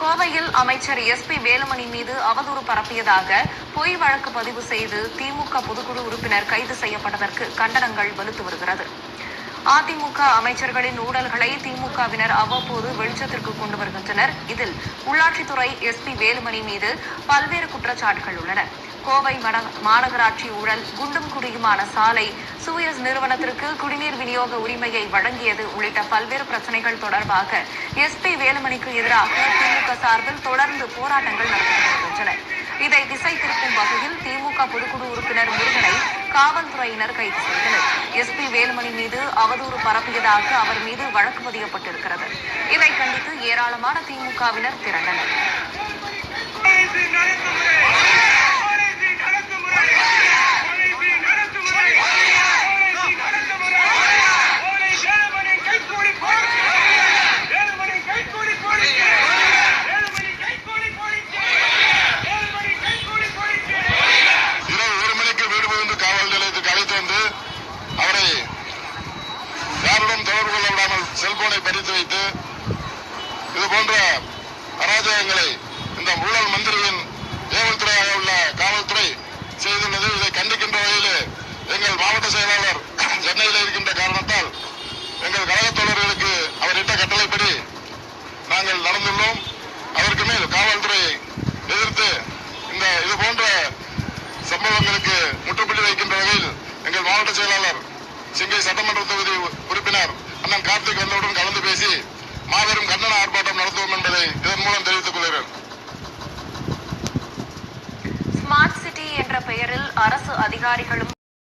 கோவையில் அமைச்சர் S B Velumani மீது அவதூறு பரப்பியதாக பொய் வழக்கு பதிவு செய்து திமுக பொதுக்குழு உறுப்பினர் கைது செய்யப்பட்டதற்கு கண்டனங்கள் வலுத்து வருகிறது. அதிமுக அமைச்சர்களின் ஊழல்களை திமுகவினர் அவ்வப்போது வெளிச்சத்திற்கு கொண்டு வருகின்றனர். இதில் உள்ளாட்சித்துறை எஸ்பி வேலுமணி மீது பல்வேறு குற்றச்சாட்டுகள் உள்ளன. கோவை மட- மாநகராட்சி ஊழல் குண்டும் குடியுமான சாலை சூயஸ் நிறுவனத்திற்கு குடிநீர் விநியோக உரிமையை வழங்கியது உள்ளிட்ட பல்வேறு பிரச்சனைகள் தொடர்பாக எஸ்பி வேலுமணிக்கு எதிராக திமுக சார்பில் தொடர்ந்து போராட்டங்கள் நடத்தப்பட்டு வருகின்றன இதை திசை திருப்பும் வகையில் திமுக பொதுக்குழு உறுப்பினர் முருகனை காவல்துறையினர் கைது செய்தனர். எஸ்பி வேலுமணி மீது அவதூறு பரப்பியதாக அவர் மீது வழக்கு பதியப்பட்டிருக்கிறது. இதை கண்டித்து ஏராளமான திமுகவினர் திரண்டனர். மக்களை பறித்து வைத்து இது போன்ற அராஜகங்களை இந்த ஊழல் மந்திரியின் ஏவல்துறையாக உள்ள காவல்துறை செய்துள்ளது இதை கண்டிக்கின்ற வகையில் எங்கள் மாவட்ட செயலாளர் சென்னையில் இருக்கின்ற காரணத்தால் எங்கள் கழக தோழர்களுக்கு அவர் இட்ட கட்டளைப்படி நாங்கள் நடந்துள்ளோம். அதற்கு மேல் காவல்துறையை எதிர்த்து இந்த இது போன்ற சம்பவங்களுக்கு முற்றுப்புள்ளி வைக்கின்ற வகையில் எங்கள் மாவட்ட செயலாளர் சிங்கை சட்டமன்ற தொகுதி உறுப்பினர் அண்ணன் கார்த்திக் வந்து ஆர்ப்பாட்டம் என்பதை இதன் மூலம் தெரிவித்துக் கொள்கிறேன். ஸ்மார்ட் சிட்டி என்ற பெயரில் அரசு அதிகாரிகளும்